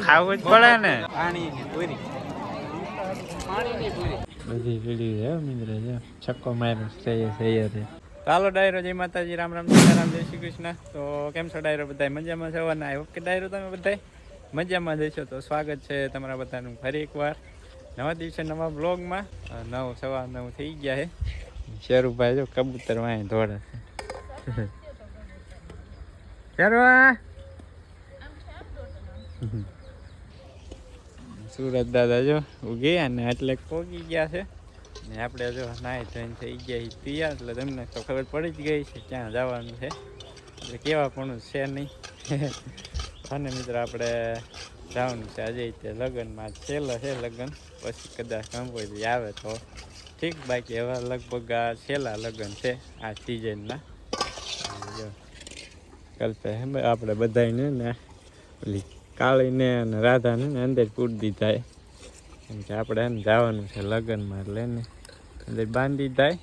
ખાવું જ પડે ને. બધી પીડી છે મિત્ર છે. છક્કો માર્યો સહી સહી હતી ચાલો ડાયરો જય માતાજી રામ રામ સીતારામ જય શ્રી કૃષ્ણ. તો કેમ છો ડાયરો બધા મજામાં છો? અને આઈ કે ડાયરો તમે બધા મજામાં જશો તો સ્વાગત છે તમારા બધાનું ફરી એકવાર. નવા દિવસે નવા બ્લોગમાં. નવ સવા નવ થઈ ગયા છે શેરુભાઈ જો કબૂતર વાંય દોડે છે. શેરવા સુરત દાદા જો ઉગી અને એટલે પોગી ગયા છે. ને આપણે જો નાઈ ધોઈને થઈ ગયા તૈયાર એટલે તમને તો ખબર પડી જ ગઈ છે ક્યાં જવાનું છે. એટલે કેવા પણ છે નહીં. અને મિત્ર, આપણે જવાનું છે. આજે તે લગ્નમાં છેલ્લો છે લગ્ન. પછી કદાચ કંપોઈ આવે તો. ઠીક, બાકી એવા લગભગ આ છેલ્લા લગ્ન છે, આ સિઝનના કલ્પે આપણે બધાને ને ઓલી કાળીને અને રાધાને ને અંદર પૂરી દીધા એમ કે આપણે એને જવાનું છે લગ્નમાં એટલે ને અંદર બાંધી થાય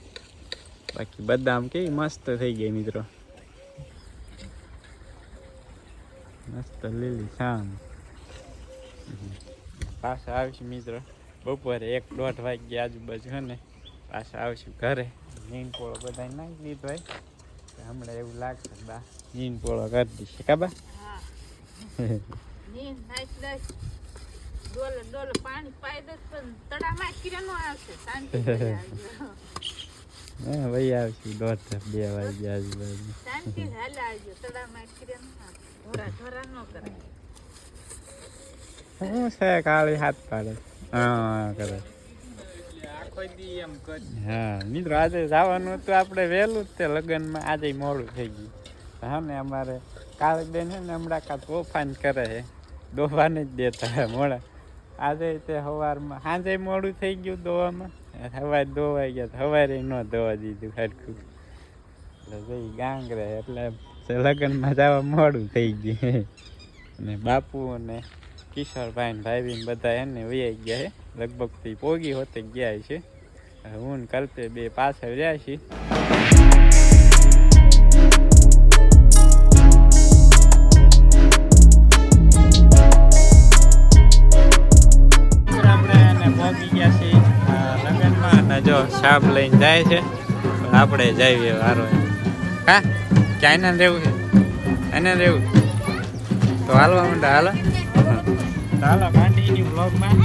બાકી બદામ કેવી મસ્ત થઈ ગઈ મિત્રો. મસ્ત લીલી શામ પાછા આવીશ મિત્રો. બપોરે એક દોઢ વાગ્યા આજુબાજુ છે ને પાછા આવીશું ઘરે. નીન પોળો બધા નાખી દીધો હોય. હમણાં એવું લાગશે બા નીન પોળો કરી દઈશું હા. શાંતિ હા ભાઈ આવશું દોઢ બે વાગ્યા આજુબાજુ. શું છે કાળી હાથ પાડે. હા હા, મિત્રો, આજે જવાનું હતું આપણે વહેલું જ તે લગ્નમાં. આજે મોડું થઈ ગયું. હા ને અમારે કાળી બેન છે ને હમણાં કાં તોફાન કરે છે. દોવાને જ દેતા મોડા. આજે તે સવારમાં સાંજે મોડું થઈ ગયું દોવામાં. સવારે દોવાઈ ગયા સવારે ન દોવા દીધું સરખું એટલે જઈ ગાંગરે, એટલે લગ્નમાં જવા મોડું થઈ ગયું. અને બાપુ અને કિશોરભાઈ ને ભાઈ બધા એને વૈયા ગયા લગભગથી પોગી હોતે ગયા છે હું ને કલ્પે બે પાછળ રહ્યા છીએ. જો સાપ લઈને જાય છે આપણે જઈએ વારો હા એને રહેવું છે? એને રહેવું? તો હાલવા માંડે હાલો. હાલો કન્ટિન્યુ બ્લોગમાં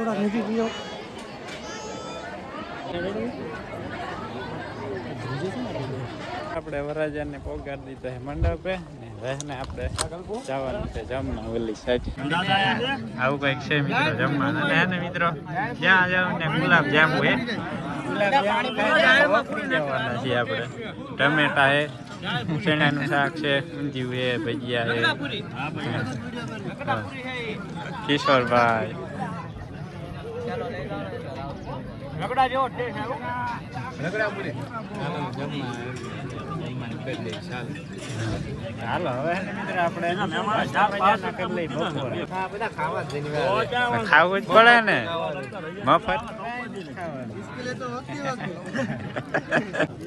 થોડાક નજીક ગયો. આપણે વરાજાને પોગાડી દીધા છે મંડપે ને આપણે જવાનું છે જમવા ઓલી સાઈડ આવું કંઈક છે મિત્રો જમવાનું. મિત્રો? જ્યાં જાવ ને ગુલાબ જાંબુ આપણે. ટમેટા હે, ચણાનું શાક છે, ઊંધિયું હે, ભજીયા હે. હા. કિશોરભાઈ હાલો હવે હે ને મિત્રો આપણે મજાના કરી લઈએ બપોરે. ખાવું જ પડે ને? મફત?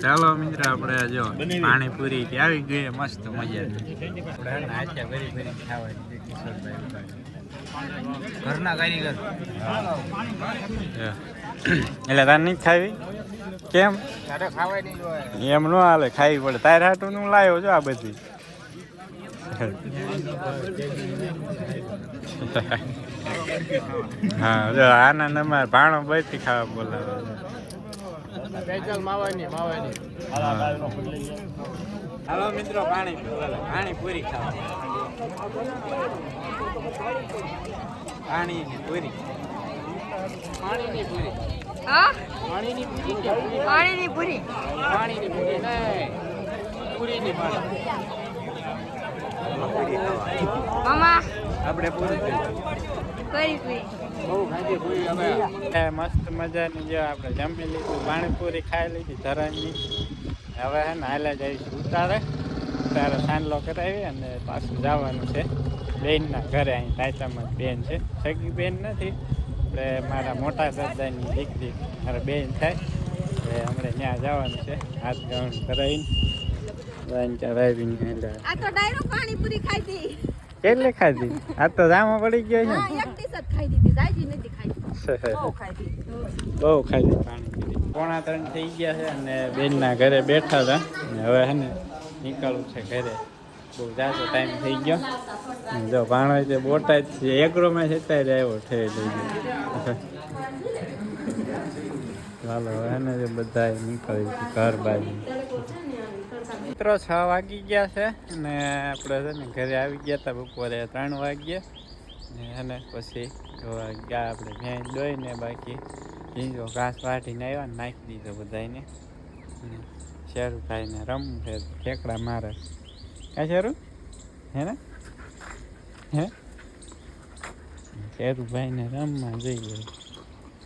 ચાલો મિત્ર આપણે જો પાણીપુરી કે આવી ગઈ? મસ્ત મજા આપણે ભરી ભરી કિશોરભાઈ ઘરના કારીગર એટલે તાર નહીં ખાવી? કેમ? એમ ન હાલે ખાવી પડે. તારે હાટું હું લાવ્યો છું આ બધી? હા જો આનંદ અમારે ભાણો બધી ખાવા બોલાવે. માવાની માવાની. હાલો મિત્રો પાણી પાણી પૂરી ખાવા. પાણી પૂરી. પાણીની પૂરી. પાણીની પૂરી પાણીની પૂરી. પાણીની પૂરી પૂરીની પાણી. મામા? આપણે પૂરી કરી પૂરી. મસ્ત મજાની જો આપણે જમી લીધું પાણીપુરી ખાઈ લીધી ધરાની. હવે હે ને હાલે જઈશું ઉતારે. ઉતારે સાંડલો કરાવી અને પાછું જવાનું છે. બેનના ઘરે અહીં તાચામાં બેન છે. સગી બેન નથી એટલે મારા મોટા દાદાની દીકરી મારા બેન થાય. એટલે હમણાં ત્યાં જવાનું છે. હાથ ગાઉન કરાવીને. ચડાવીને એટલે આ તો ડાયરો પાણીપુરી ખાધી કેટલી ખાધી? આ તો જામો પડી ગયો હા એક ડીશ ખાઈ દીધી જાજી નથી ખાઈ. છે બહુ ખાધી બહુ ખાઈ પાણી પોણા ત્રણ થઈ ગયા છે અને બેનના ઘરે બેઠા હતા. અને હવે છે ને નીકળવું છે ઘરે. બહુ જાજો ટાઈમ થઈ ગયો. જો ભાણો છે બોટાદ છે એકરો મેં ત્યારે આવ્યો ઠેર થઈ ગયો. ચાલો હવે ને બધા નીકળી ઘર બાજુ. મિત્રો છ વાગી ગયા છે અને આપણે છે ને ઘરે આવી ગયા હતા બપોરે ત્રણ વાગ્યા. ને અને પછી ગયા આપણે ભેંસ દોઈને બાકી ભીંજો ઘાસ વાટીને આવ્યા ને નાખી દીધો બધાને અને શેરું ખાઈને રમવું છે ઠેકડા મારે. કાં શેરું? હે ને? હે? શેરુભાઈને ભાઈને રમવા જઈએ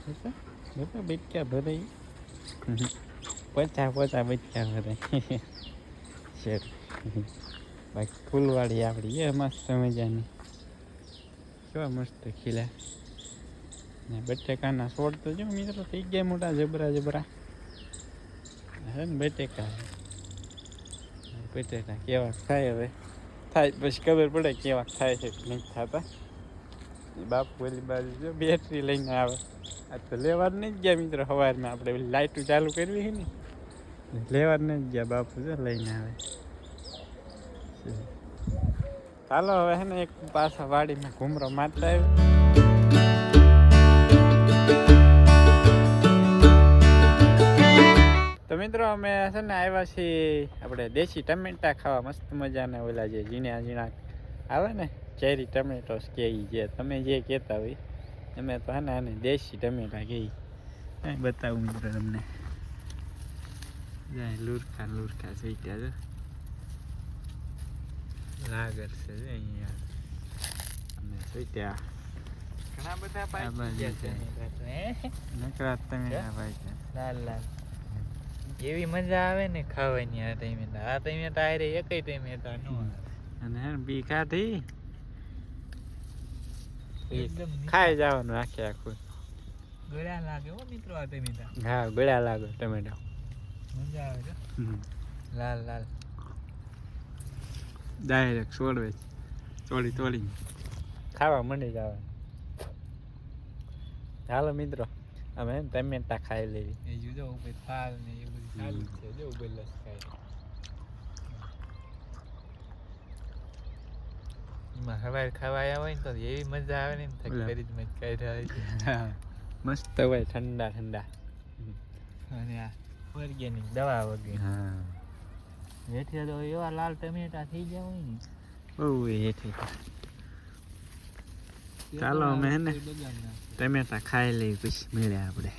બધા બચ્ચા ભરાઈ પચા પચા બચ્ચા ભરાય શેરું. બાકી ફૂલવાળી આપણી એ મસ્ત મજાની કેવા મસ્ત ખીલા. ને બટેકાના છોડ તો જો મિત્રો થઈ ગયા મોટા જબરા જબરા. હે ને બટેકા. બટેકા કેવા થાય હવે? થાય પછી ખબર પડે કેવા થાય છે નહીં થતા. બાપુ ઓલી બાજુ જો બેટરી લઈને આવે. આ તો લેવા જ નહીં ગયા મિત્રો, સવારમાં આપણે લાઇટું ચાલુ કરવી છે ને. લેવા જ નહીં ગયા બાપુ છે લઈને આવે. ચાલો હવે હે ને એક પાછા વાડીમાં ઘૂમરો મારતા આવ્યો તો મિત્રો અમે છે ને આવ્યા છીએ આપણે દેશી ટમેટા ખાવા, મસ્ત મજાના ઓલા જે ઝીણા ઝીણા આવે ને, ચેરી ટમેટોસ કે જે તમે જે કહેતા હોય, અમે તો હે ને દેશી ટમેટા કહી બતાવું મિત્રો તમને. જાય લુરખા લુરખા થઈ ગયા છે લાગર છે અહીંયા અને સુટ્યા ઘણા બધા ગયા છે. નકરા તમે ટમેટા ભાઈ છે લાલ લાલ એવી મજા આવે ને ખાવાની આ ટાઈમે. આ ટાઈમે તો આયરે એકય ટાઈમે તો નો અને હે ને બી કાઢી એકદમ ખાઈ જવાનું રાખે આખું ગળ્યા લાગે હો મિત્રો આ ટાઈમે હા ગળ્યા લાગે ટમેટા મજા આવે છે લાલ લાલ. ડાયરેક્ટ છોડવે ચોળી ચોળી ખાવા મંડી આવે. હાલો મિત્રો અમે ટમેટા ખાઈ લેવી. એ જુદો ઉપર થાલ ને એ બધું ચાલુ જ છે. જો ઉપર લસકાય એમાં હવારે ખાવા આવે હોય ને તો એવી મજા આવે ને એમ થાય કે ઓલા. ફરીજ મજ મસ્ત હોય ઠંડા ઠંડા. અને આ ઓર્ગેનિક દવા વગેરે. હા. વેઠે તો એવા લાલ ટમેટા થઈ ગયા હોય ને. બહુ હેઠે ચાલો અમે હે ને ટમેટા ખાઈ લઈ પછી મળ્યા આપણે.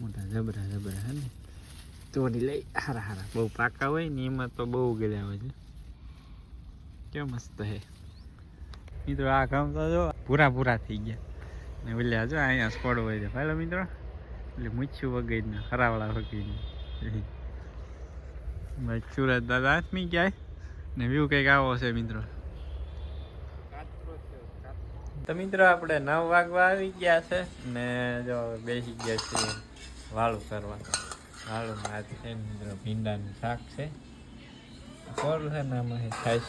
મોટા જબરા જબરા હે ને. તોડી લઈ હારા હારા. બહુ પાકા હોય ને એમાં તો બહુ ગળ્યા હોય છે. કેમ મસ્ત હે. મિત્રો આ કામ તો જો પૂરા પૂરા થઈ ગયા. ને ઓલ્યા જો અહીંયા સ્પોડ હોય છે. ભાઈ મિત્રો એટલે મૂછ્યું વગેરે હરાવડા વગેરે ભાઈ સુરત દાદા હાથમી ગયા ને વ્યૂ કંઈક આવો છે મિત્રો તો મિત્રો આપણે નવ વાગવા આવી ગયા છે ને જો બેસી ગયા છીએ વાળું કરવા વાળું આજ છે મિત્રો ભીંડાનું શાક છે કોરું છે ને આમાં છાશ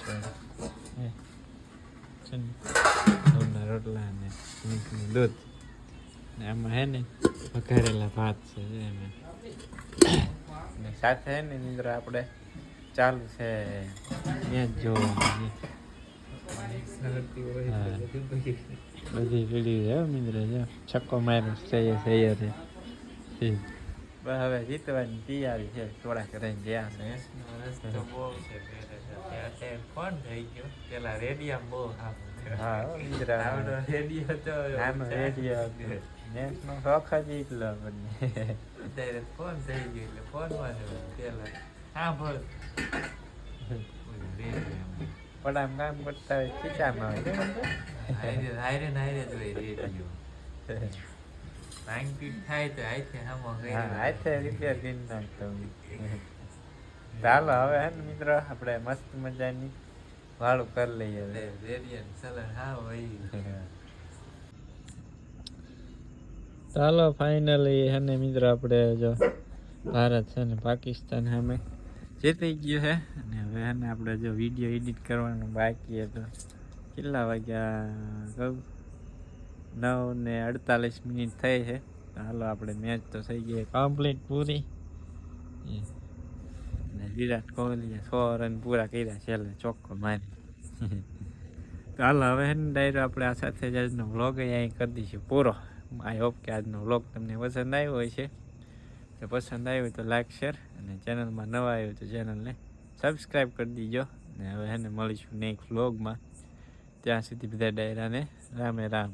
છે ને રોટલા ને દૂધ ને આમાં હે ને વઘારેલા ભાત છે એમાં ને સાથે ને મિત્રો આપણે ચાલુ છે. ત્યાં હા. બધી પીડી છે હો છે. જો છક્કો માર્યો સૈયર સૈયર છે. બસ હવે જીતવાની તૈયારી છે. થોડાક રહીને જ્યાં છે. બહુ છે ફોન થઈ ગયો પેલા રેડિયા બહુ હા રેડિયો તો આનો રેડિયો નેટનો શોખ જ એટલો બંને અત્યારે ફોન થઈ ગયો એટલે ફોનમાં જ હોય. પેલા સાંભળ ઓલું રેડિયો. પણ આમ કામ કરતા હોય ખીચામાં હોય કેમ તો? હાયરે હાયરે ને હાયરે જ હોય રેડિયો નાઇન્ટી થાય તો આઈથી હામો કરી હા હાથે રિપેર કરી નાખતો હું. ચાલો હવે હે ને મિત્રો આપણે મસ્ત મજાની વાળું કરી લઈએ હવે. રેડિયન સલન હા હોય ચાલો ફાઇનલી હે મિત્ર આપણે જો ભારત છે ને પાકિસ્તાન સામે જીતી ગયું છે અને હવે હે આપણે જો વીડિયો એડિટ કરવાનું બાકી હતું. કેટલા વાગ્યા? કહું નવ ને અડતાલીસ મિનિટ થઈ છે. ચાલો આપણે મેચ તો થઈ ગઈ. કમ્પ્લીટ પૂરી. અને વિરાટ કોહલીએ સો રન પૂરા કર્યા છેલ્લે ચોખ્ખો મારી. તો હાલો, હવે ને ડાયરો આપણે આ સાથે જ આજનો વ્લોગ અહીં કરી દઈશું. પૂરો. આઈ હોપ કે આજનો વ્લોગ તમને પસંદ આવ્યો હોય છે. તો પસંદ આવ્યો તો લાઇક શેર અને ચેનલમાં નવા આવ્યો તો ચેનલને સબસ્ક્રાઈબ કરી દીજો. અને હવે એને મળીશું નેક્સ્ટ વ્લોગમાં ત્યાં સુધી બધા ડાયરાને રામે રામ.